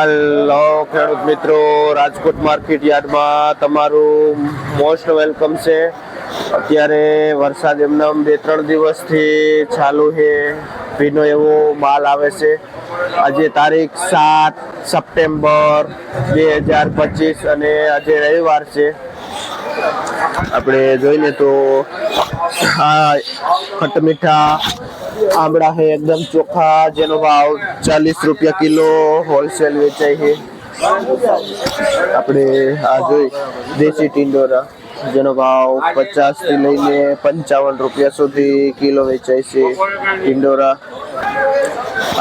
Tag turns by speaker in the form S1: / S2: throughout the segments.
S1: Hello ખેડૂત મિત્રો, Rajkot market યાર્ડમાં તમારું મોસ્ટ વેલકમ છે. અત્યારે વરસાદ એમના બે ત્રણ દિવસથી ચાલુ છે. ભીનો એવો માલ આવે છે. આજે તારીખ સાત સપ્ટેમ્બર બે હજાર પચીસ અને આજે રવિવાર છે. આપણે જોઈને તો આ ખટમીઠા આંબળા હે એકદમ ચોખ્ખા જેનો ભાવ ચાલીસ રૂપિયા કિલો હોલસેલ વેચાય છે. આપણે આ જોઈ, દેશી ટિંડોરા, જેનો ભાવ પચાસથી લઈને પંચાવન રૂપિયા સુધી કિલો વેચાય છે ટિંડોરા.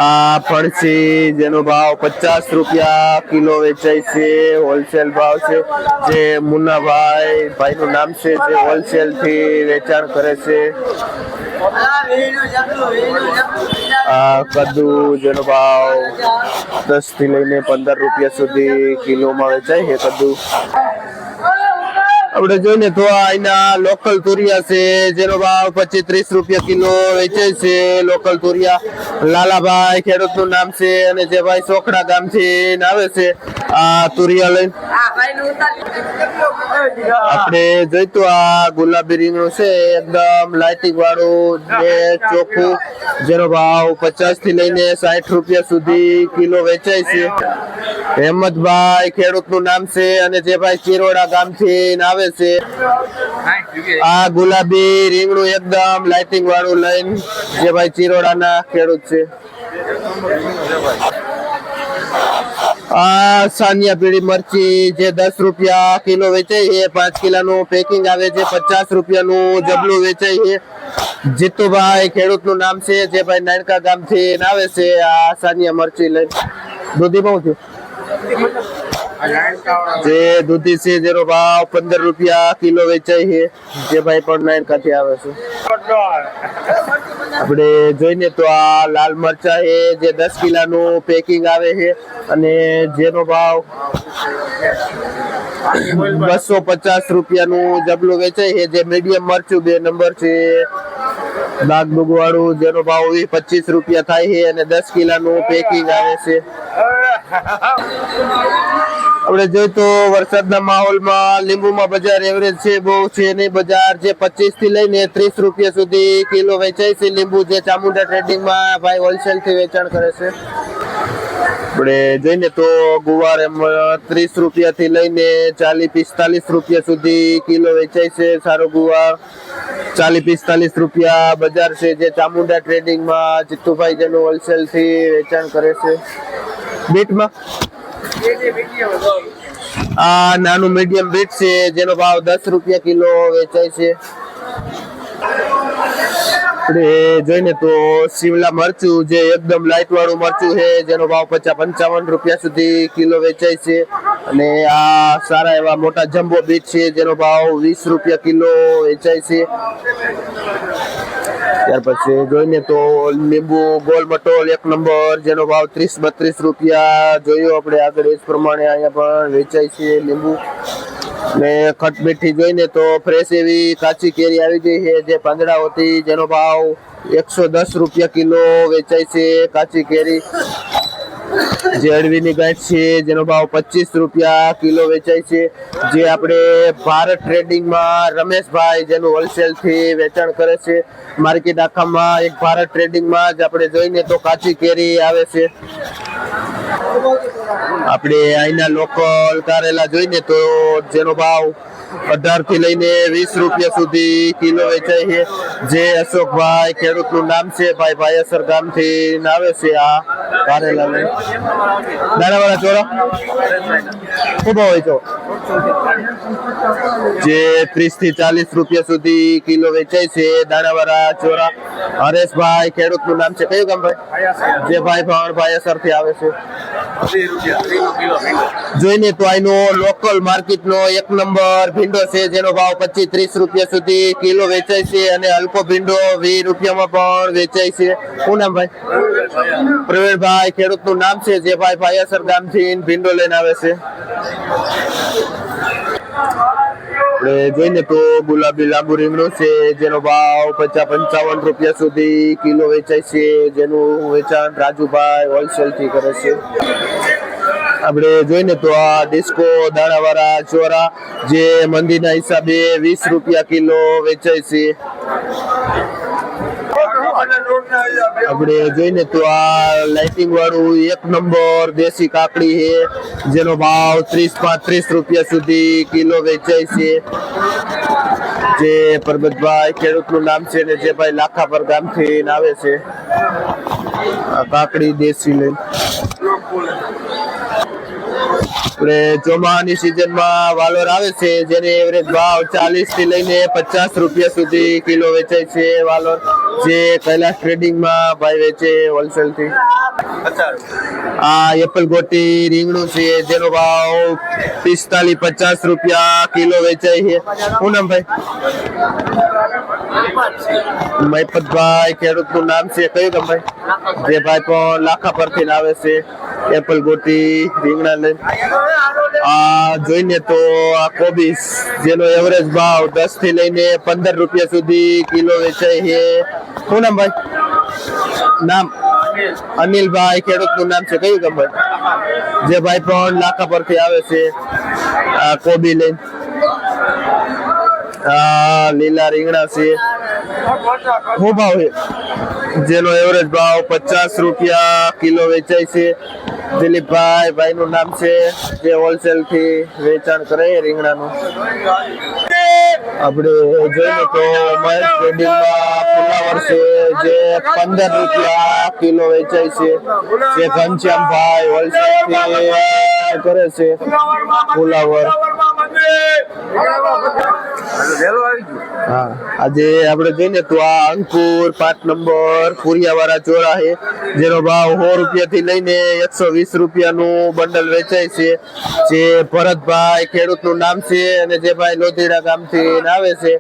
S1: આ ફણસી જેનો ભાવ પચાસ રૂપિયા કિલો વેચાય છે, હોલસેલ ભાવ છે. જે મુન્નાભાઈ ભાઈનું નામ છે, જે હોલસેલથી વેચાણ કરે છે. આ કદ્દુ જેનો ભાવ દસથી લઈને પંદર રૂપિયા સુધી કિલોમાં વેચાય છે કદ્દુ આપણે જોઈને તો આ અહીંના લોકલ તુરિયા છે જેનો ભાવ પચીસ ત્રીસ રૂપિયા કિલો વેચાય છે. લોકલ તુરિયા લાલાભાઈ ખેડૂતનું નામ છે અને જે ભાઈ સોખડા ગામથી આવે છે આ તુરિયા લઈને. આપણે જોઈતું આ ગુલાબી રીંગણું છે એકદમ લાઇટિંગ વાળું ને ચોખ્ખું જેનો ભાવ પચાસથી લઈને સાઠ રૂપિયા સુધી કિલો વેચાય છે. હેમતભાઈ ખેડૂતનું નામ છે અને જે ભાઈ ચિરોડા ગામથી આવે છે. આ ગુલાબી રીંગણું એકદમ લાઇટિંગ વાળું લઈને જે ભાઈ ચિરોડાના ખેડૂત છે. આ સાનિયા પીળી મરચી જે દસ રૂપિયા કિલો વેચાય એ પાંચ કિલોનું પેકિંગ આવે છે, પચાસ રૂપિયાનું જબલું વેચાય છે. જીતુભાઈ ખેડૂતનું નામ છે, જે ભાઈ નાનકા ગામથી આવે છે આ સાનિયા મરચી લઈને. દૂધી બહુ થયું જે દૂધી છે, જેનો ભાવ પંદર રૂપિયા કિલો વેચાય છે, જે ભાઈ પણ નાનકાથી આવે છે. આપણે જોઈને તો આ લાલ મરચા છે, જે દસ કિલાનું પેકિંગ આવે છે, અને જેનો ભાવ બસો પચાસ રૂપિયાનું જબલું વેચાય છે, જે મીડિયમ મરચું બે નંબર છે બાગ વાળું જેનો ભાવ વીસ પચીસ રૂપિયા થાય છે અને દસ કિલાનું પેકિંગ આવે છે. આપણે જોઈએ તો વરસાદના માહોલમાં લીંબુમાં બજાર એવરેજ છે, બહુ છે નહીં. બજાર જે પચીસથી લઈને ત્રીસ રૂપિયા સુધી કિલો વેચાય છે લીંબુ, જે ચામુંડા ટ્રેડિંગમાં ભાઈ હોલસેલથી વેચાણ કરે છે. આપણે જોઈને તો ગુવાર એમ ત્રીસ રૂપિયા થી લઈને ચાલીસ પિસ્તાલીસ રૂપિયા સુધી કિલો વેચાય છે સારો ગુવાર. ચાલીસ પિસ્તાલીસ રૂપિયા બજાર છે, જે ચામુંડા ટ્રેડિંગમાં જીતુભાઈ જેનું હોલસેલથી વેચાણ કરે છે. બીટમાં? આ નાનું મીડિયમ બીટ છે, જેનો ભાવ દસ રૂપિયા કિલો વેચાય છે. આપણે જોઈને તો શિમલા મરચું જે એકદમ લાઇટ વાળું મરચું છે, જેનો ભાવ પચાસ પંચાવન રૂપિયા સુધી કિલો વેચાય છે. અને આ સારા એવા મોટા જમ્બો બીટ છે, જેનો ભાવ વીસ રૂપિયા કિલો વેચાય છે. ત્યાર પછી જોઈને તો લીંબુ ગોલ મટોલ એક નંબર, જેનો ભાવ ત્રીસ બત્રીસ રૂપિયા, જોયો આપણે આગળ એ જ પ્રમાણે અહીંયા પણ વેચાય છે લીંબુ. ને ખટમીઠી જોઈને તો ફ્રેશ એવી કાચી કેરી આવી ગઈ છે, જે પાંદડા હતી જેનો ભાવ એકસો દસ રૂપિયા કિલો વેચાય છે કાચી કેરી. જે અળવીની ગાંઠ છે, જેનો ભાવ પચીસ રૂપિયા કિલો વેચાય છે. જે આપણે ભારત ટ્રેડિંગમાં રમેશભાઈ જેનું હોલસેલથી વેચાણ કરે છે. માર્કેટ આખામાં એક ભારત ટ્રેડિંગમાં જ આપણે જોઈને તો કાચી કેરી આવે છે. આપણે અહીંના લોકલ કારેલા જોઈને તો જેનો ભાવ અઢારથી લઈને વીસ રૂપિયા સુધી કિલો વેચાય છે. જે અશોકભાઈ ખેડૂતનું નામ છે, ભાઈ ભાઈસર ગામથી આવે છે આ કારેલા લઈને દાણાવાળા ચોરા ભાવ હોય તો. જે ત્રીસથી ચાલીસ રૂપિયા સુધી કિલો વેચાય છે દાણાવાળા ચોરા હરેશભાઈ ખેડૂતનું નામ છે. કયું ગામ ભાઈ? જે ભાઈ ભાણ ભાઈસરથી આવે છે. જોઈને તો આનો લોકલ માર્કેટનો એક નંબર ભીંડો છે, જેનો ભાવ પચીસ ત્રીસ રૂપિયા સુધી કિલો વેચાય છે અને હલકો ભીંડો વીસ રૂપિયામાં પણ વેચાય છે. શું નામ ભાઈ? પ્રવીણભાઈ ખેડૂતનું નામ છે, જે ભાઈ ભાઈસર ગામથી ભીંડો લઈને આવે છે. આપણે જોઈને તો ગુલાબી લાંબુ રીંગણું છે, જેનો ભાવ પચાસ પંચાવન રૂપિયા સુધી કિલો વેચાય છે, જેનું વેચાણ રાજુભાઈ હોલસેલથી કરે છે. આપણે જોઈને તો આ ડિસ્કો દાણાવાળા ચોરા, જે મંદીના હિસાબે વીસ રૂપિયા કિલો વેચાય છે. આપણે જોઈને તો આ લાઇટિંગ વાળું એક નંબર દેશી કાકડી છે, જેનો ભાવ ત્રીસ પાંત્રીસ રૂપિયા સુધી કિલો વેચાય છે. જે પરબતભાઈ ખેડૂતનું નામ છે ને જે ભાઈ લાખા પર ગામથી આવે છે. આ કાકડી દેશી લઈને. આપણે ચોમાસાની સિઝનમાં વાલોર આવે છે, જેને એવરેજ ભાવ ચાલીસથી લઈને પચાસ રૂપિયા સુધી કિલો વેચાય છે વાલોર, જે કૈલાસ ટ્રેડિંગમાં ભાઈ વેચે હોલસેલથી. આ એપલ ગોટી રીંગણું છે, જેનો ભાવ પિસ્તાલીસ પચાસ રૂપિયા કિલો વેચાય છે. શું નામ ભાઈ? મહિપતભાઈ ખેડૂતનું નામ છે, કયું તમે જે ભાઈ પણ લાખા પરથી લાવે છે. એપલ ગોટી રીંગણા લઈ આ જોઈને તો આ કોબીસ, જેનો એવરેજ ભાવ દસથી લઈને પંદર રૂપિયા સુધી કિલો વેચાય છે. શું નામ ભાઈ? નામ? અનિલભાઈ ખેડૂતનું નામ છે. કયું ખબર જે ભાઈ પણ લાખા પરથી આવે છે આ કોબી લઈને આ લીલા રીંગણા છે. શું ભાવ છે જેનો એવરેજ ભાવ પચાસ રૂપિયા કિલો વેચાય છે. દિલીપભાઈ ભાઈ નું નામ છે, જે હોલસેલથી વેચાણ કરે રીંગણાનું. આપણે જોઈએ તો મહેશ ટ્રેડિંગમાં ફુલાવર છે જે પંદર રૂપિયા કિલો વેચાય છે. જે ઘનશ્યામભાઈ હોલસેલથી કરે છે. ફુલાવર હા આજે આપણે જોઈએ તો આ અંકુર પાંચ નંબર પુરિયાવાળા ચોરા છે જેનો ભાવ સો રૂપિયા થી લઈને એકસો વીસ રૂપિયાનું બંડલ વેચાય છે જે ભરતભાઈ ખેડૂતનું નામ છે અને જે ભાઈ લોધીડા ગામથી આવે છે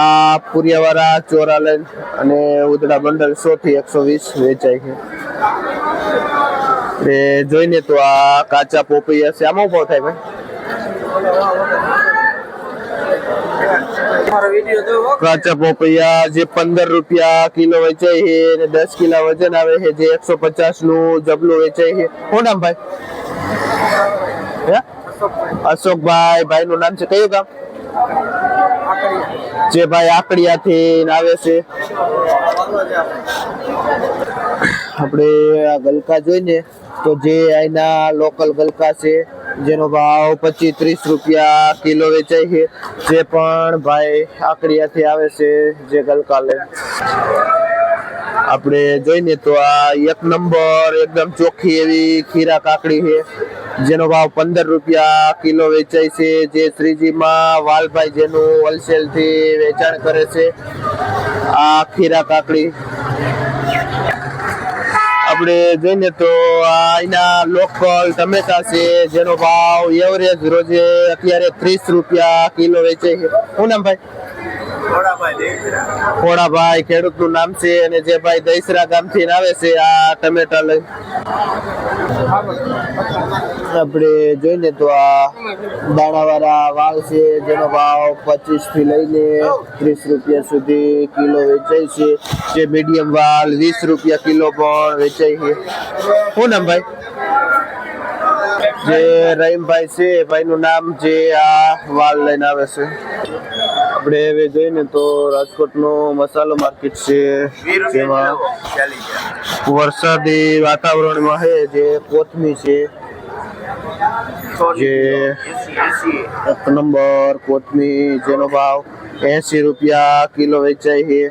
S1: આ પુરિયાવાળા ચોરા લઈને અને ઉદડા બંડલ સો થી એકસો વીસ વેચાય છે. એ જોઈને તો આ કાચા પોપૈયા છે. આમાં ઊભો થાય ભાઈ? કાચા પોપૈયા જે પંદર રૂપિયા કિલો વેચાય છે અને દસ કિલો વજન આવે છે જે એકસો પચાસનું જબલું વેચાય છે. કોણ નામ ભાઈ? અશોકભાઈ ભાઈ નું નામ છે. કયું ગામ? જે ભાઈ આકડિયાથી આવે છે. આપણે આ ગલકા જોઈને તો જે અહીંના લોકલ ગલકા છે જેનો ભાવ પચીસ ત્રીસ રૂપિયા કિલો વેચાય છે. જે પણ ભાઈ આકડિયાથી આવે છે જે ગલકાલે. આપણે જોઈને તો આ એક નંબર એકદમ ચોખ્ખી એવી ખીરા કાકડી છે. જેનો ભાવ પંદર રૂપિયા કિલો વેચાય છે. જે શ્રીજીમાં વાલભાઈ જેનું હોલસેલથી વેચાણ કરે છે. આ ખીરા કાકડી. આપણે જોઈએ તો એના લોકલ ટમેટા છે, જેનો ભાવ એવરેજ રોજે અત્યારે ત્રીસ રૂપિયા કિલો વેચે છે. શું નામ ભાઈ? ખોડાભાઈ ખેડૂતનું નામ છે અને જે ભાઈ દહીસરા ગામથી આવે છે, આ ટમેટા લઈ. આપણે જોઈને તો આ દાણાવાળા વાવ છે, જેનો ભાવ પચીસથી લઈને ત્રીસ રૂપિયા સુધી કિલો વેચાય છે. જે મીડિયમ વાલ વીસ રૂપિયા કિલો પણ વેચાય છે. શું નામ ભાઈ? જે રહીમભાઈ છે ભાઈ નું નામ જે આ વાલ લઈને આવે છે. આપણે હવે જોઈએ તો રાજકોટનો મસાલો માર્કેટ છે, જેમાં વરસાદી વાતાવરણમાં છે, જે કોથમી છે, જે એક નંબર કોથમી જેનો ભાવ એસી રૂપિયા કિલો વેચાય છે.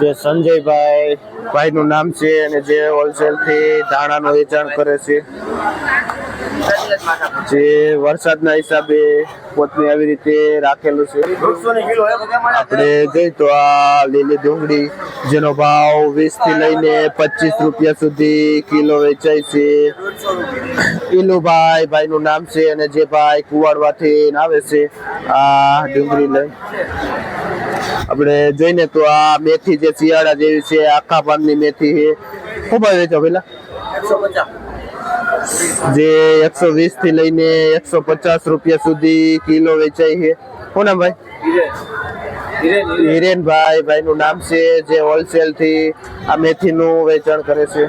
S1: જે સંજયભાઈ ભાઈ નું નામ છે અને જે હોલસેલથી ધાણાનું વેચાણ કરે છે. જે વરસાદના હિસાબે પોતને આવી રીતે રાખેલું છે. આપણે જઈ તો આ લીલી ડુંગળી, જેનો ભાવ વીસથી લઈને પચીસ રૂપિયા સુધી કિલો વેચાય છે. ઇલુભાઈ ભાઈ નું નામ છે અને જે ભાઈ કુવાડવાથી આવે છે, આ ડુંગળી લઈ. આપણે જોઈને તો આ મેથી જે શિયાળા જેવી છે, આખા પાનની મેથી છે. ખૂબ આવે વેચો પેલા જે એકસો વીસથી લઈને એકસો પચાસ રૂપિયા સુધી કિલો વેચાય છે. નામ ભાઈ? હિરેનભાઈ ભાઈ નું નામ છે, જે હોલસેલથી આ મેથી નું વેચાણ કરે છે.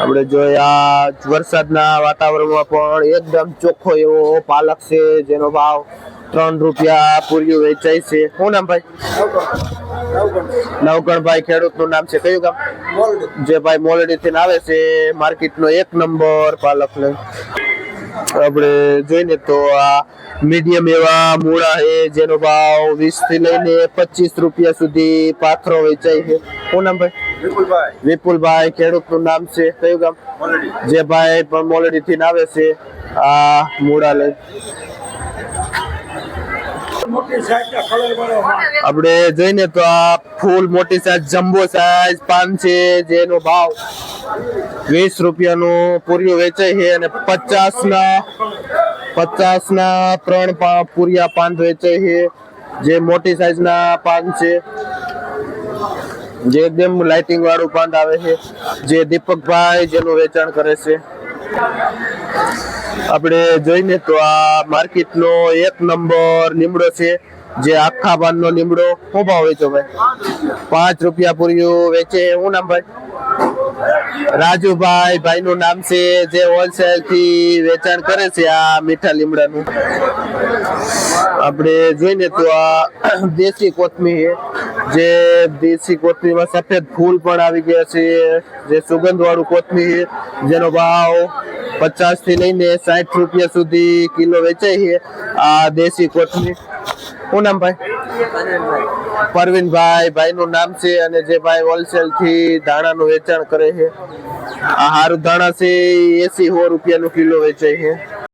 S1: આપણે જોઈએ આ વરસાદના વાતાવરણમાં પણ એકદમ ચોખ્ખો એવો પાલક છે, જેનો ભાવ ત્રણ રૂપિયા પૂર્યું વેચાય છે. શું નામ ભાઈ? નવગણભાઈ ખેડૂતનું નામ છે. કયું ગામ? જે ભાઈ મોલડી થી આવે છે માર્કેટ નો એક નંબર પાલક ને આપણે જોઈને તો આ મીડિયમ એવા મૂળા છે જેનો ભાવ વીસથી લઈને પચીસ રૂપિયા સુધી પાથરો વેચાય છે. શું નામ ભાઈ?
S2: વિપુલભાઈ.
S1: વિપુલભાઈ ખેડૂતનું નામ છે. કયું ગામ? જે ભાઈ પણ મોલડી થી આવે છે આ મૂળા લઈ આપણે જોઈને તો આ ફૂલ મોટી સાઈઝ જમ્બો સાઈઝ પાન છે જેનો ભાવ વીસ રૂપિયાનું પૂર્યું વેચાય છે અને પચાસ ના પચાસ ના ત્રણ પૂરિયા પાન વેચાય છે. જે મોટી સાઈઝ ના પાન છે. જે એકદમ લાઇટિંગ વાળું પાન આવે છે. જે દીપકભાઈ જેનું વેચાણ કરે છે. આપણે જોઈને તો આ માર્કેટનો એક નંબર લીમડો છે, જે આખા પાનનો લીમડો શું ભાવ વેચો ભાઈ? પાંચ રૂપિયા પૂર્યું વેચે, શું નામ ભાઈ? રાજુભાઈ ભાઈ નું નામ છે, જે હોલસેલથી વેચાણ કરે છે આ મીઠા લીમડાનું. આપણે જોઈને તો આ દેશી કોથમીર જે દેશી કોથમીરમાં સફેદ ફૂલ પણ આવી ગયા છે, જે સુગંધ વાળું કોથમીર, જેનો ભાવ પચાસથી લઈને સાઠ રૂપિયા સુધી કિલો વેચાય છે. આ દેશી કોથમીર. શું નામ ભાઈ? પરવીનભાઈ. ભાઈ નું નામ છે અને જે ભાઈ હોલસેલથી ધાણાનું વેચાણ કરે છે. આ હારું ધાણા છે એસી સો રૂપિયાનું કિલો વેચાય છે.